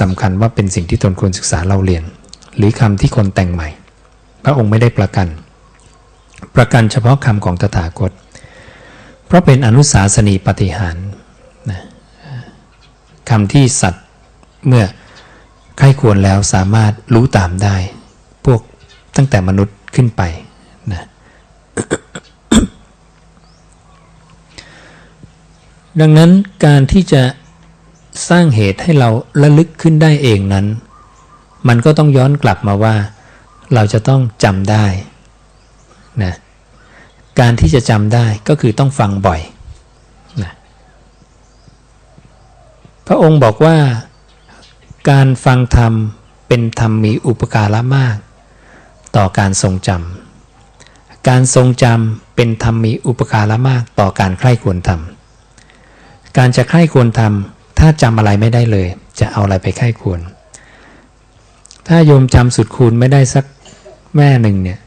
สำคัญว่าเป็นสิ่งที่ตนควรศึกษาเราเรียน หรือคำที่คนแต่งใหม่ พระองค์ไม่ได้ประกัน ประกันเฉพาะคำของตถาคต เพราะเป็นอนุสาสนีปฏิหารนะคำที่สัตว์เมื่อใครควรแล้วสามารถรู้ตามได้ พวกตั้งแต่มนุษย์ขึ้นไปนะดังนั้นการที่จะ สร้างเหตุให้เราระลึกขึ้นได้เองนั้น มันก็ต้องย้อนกลับมาว่า เราจะต้องจำได้นะการที่จะจำได้ก็คือต้องฟังบ่อยนะพระองค์บอกว่า การฟังธรรมเป็นธรรมมีอุปการะมาก ต่อการทรงจำการทรงจำเป็นธรรมมีอุปการะมากต่อการใคร่ควรทำการจะใคร่ควรทำ ถ้าจำอะไรไม่ได้เลย จะเอาอะไรไปไข้ควร ถ้าโยมจำสุดคูณไม่ได้สักแม่หนึ่งเนี่ย